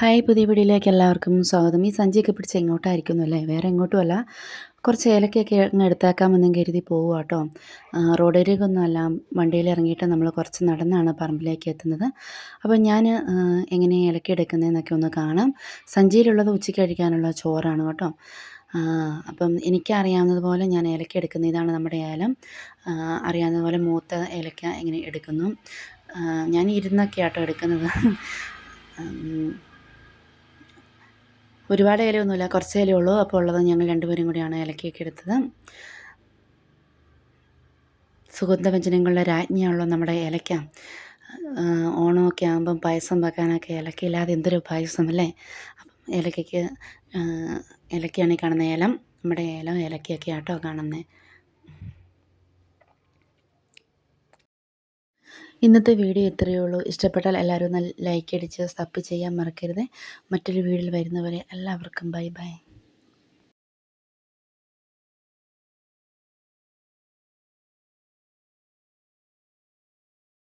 Hi പുതിയ വീഡിയോയിലേക്ക് എല്ലാവർക്കും സ്വാഗതം. ഈ സഞ്ചിയൊക്കെ പിടിച്ച് എങ്ങോട്ടായിരിക്കുന്നു അല്ലേ? വേറെ എങ്ങോട്ടും അല്ല. കുറച്ച് ഏലക്കയൊക്കെ അങ്ങ് എടുത്താക്കാമെന്നും കരുതി പോവുക കേട്ടോ റോഡരികൊന്നുമല്ല വണ്ടിയിൽ ഇറങ്ങിയിട്ട് നമ്മൾ കുറച്ച് നടന്നാണ് പറമ്പിലേക്ക് എത്തുന്നത്. അപ്പോൾ ഞാൻ എങ്ങനെ ഏലക്ക എടുക്കുന്നതെന്നൊക്കെ ഒന്ന് കാണാം. സഞ്ചിയിലുള്ളത് ഉച്ചയ്ക്ക് കഴിക്കാനുള്ള ചോറാണ് കേട്ടോ. അപ്പം എനിക്കറിയാവുന്നതുപോലെ ഞാൻ ഏലക്ക എടുക്കുന്ന ഇതാണ് നമ്മുടെ ഏലം. അറിയാവുന്നതുപോലെ മൂത്ത ഏലക്ക എങ്ങനെ എടുക്കുന്നു. ഞാൻ ഇരുന്നൊക്കെ ആട്ടോ എടുക്കുന്നത്. ഒരുപാട് ഇലയൊന്നുമില്ല. കുറച്ച് ഇലയേ ഉള്ളൂ അപ്പോൾ ഉള്ളത് ഞങ്ങൾ രണ്ടുപേരും കൂടിയാണ് ഇലക്കിയൊക്കെ എടുത്തത്. സുഗന്ധവ്യഞ്ജനങ്ങളുടെ രാജ്ഞിയാണല്ലോ നമ്മുടെ ഇലയ്ക്ക. ഓണമൊക്കെ ആകുമ്പം പായസം വെക്കാനൊക്കെ ഇലക്കയില്ലാതെ എന്തൊരു പായസം അല്ലേ? അപ്പം ഇലക്കയ്ക്ക് ഇലക്കയാണ് ഈ കാണുന്ന ഏലം നമ്മുടെ ഏലം ഇലക്കയൊക്കെ ആട്ടോ കാണുന്നത് ഇന്നത്തെ വീഡിയോ ഇത്രയേ ഉള്ളൂ. ഇഷ്ടപ്പെട്ടാൽ എല്ലാവരും ഒന്ന് ലൈക്ക് അടിച്ച് സബ് ചെയ്യാൻ മറക്കരുത്. മറ്റൊരു വീഡിയോയിൽ വരുന്നവരെ എല്ലാവർക്കും ബൈ ബൈ